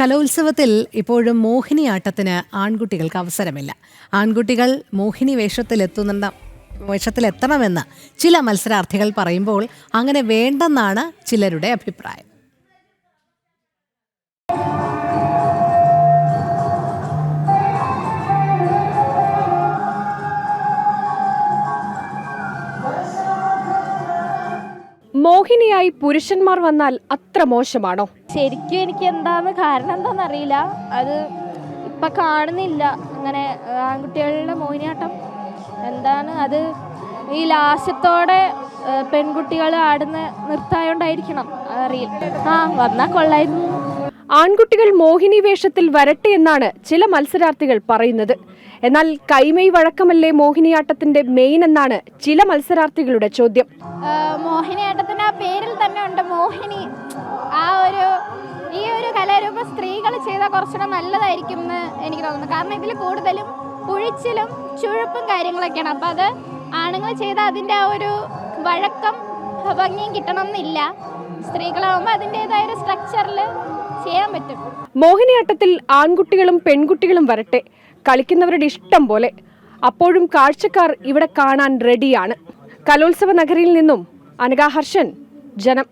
കലോത്സവത്തിൽ ഇപ്പോഴും മോഹിനിയാട്ടത്തിന് ആൺകുട്ടികൾക്ക് അവസരമില്ല. ആൺകുട്ടികൾ മോഹിനി വേഷത്തിലെത്തുന്ന വേഷത്തിലെത്തണമെന്ന് ചില മത്സരാർത്ഥികൾ പറയുമ്പോൾ അങ്ങനെ വേണ്ടെന്നാണ് ചിലരുടെ അഭിപ്രായം. മോഹിനിയായി പുരുഷന്മാർ വന്നാൽ അത്ര മോശമാണോ? ശരിക്കും എനിക്ക് എന്താന്ന് കാരണം എന്താണെന്ന് അറിയില്ല അത് ഇപ്പൊ കാണുന്നില്ല. അങ്ങനെ ആൺകുട്ടികളുടെ മോഹിനിയാട്ടം. എന്താണ് അത്? ഈ ലാസ്യത്തോടെ പെൺകുട്ടികൾ ആടുന്ന നിർത്തായോണ്ടായിരിക്കണം അറിയില്ല ആ വന്നാൽ കൊള്ളായിരുന്നു. ആൺകുട്ടികൾ മോഹിനി വേഷത്തിൽ വരട്ടെ എന്നാണ് ചില മത്സരാർത്ഥികൾ പറയുന്നത്. എന്നാൽ കൈമൈ വഴക്കമല്ലേ മോഹിനിയാട്ടത്തിന്റെ മെയിൻ എന്നാണ് ചില മത്സരാർത്ഥികളുടെ ചോദ്യം. മോഹിനിയാട്ടത്തിന് ആ പേരിൽ തന്നെ ഉണ്ട് മോഹിനി. ആ ഒരു ഈ ഒരു കലാരൂപം സ്ത്രീകൾ ചെയ്താൽ കുറച്ചുകൂടെ നല്ലതായിരിക്കും എന്ന് എനിക്ക് തോന്നുന്നു. കാരണം ഇതിൽ കൂടുതലും കുഴിച്ചിലും ചുഴപ്പും കാര്യങ്ങളൊക്കെയാണ്. അപ്പം അത് ആണുങ്ങൾ ചെയ്താൽ അതിന്റെ ആ ഒരു വഴക്കം ഭംഗിയും കിട്ടണം എന്നില്ല സ്ത്രീകളാവുമ്പോൾ അതിന്റെതായ ചെയ്യാൻ പറ്റും. മോഹിനിയാട്ടത്തിൽ ആൺകുട്ടികളും പെൺകുട്ടികളും വരട്ടെ കളിക്കുന്നവരുടെ ഇഷ്ടം പോലെ. അപ്പോഴും കാഴ്ചക്കാർ ഇവിടെ കാണാൻ റെഡിയാണ് കലോത്സവ നഗരിയിൽ നിന്നും അനഗാഹർഷൻ ജനം.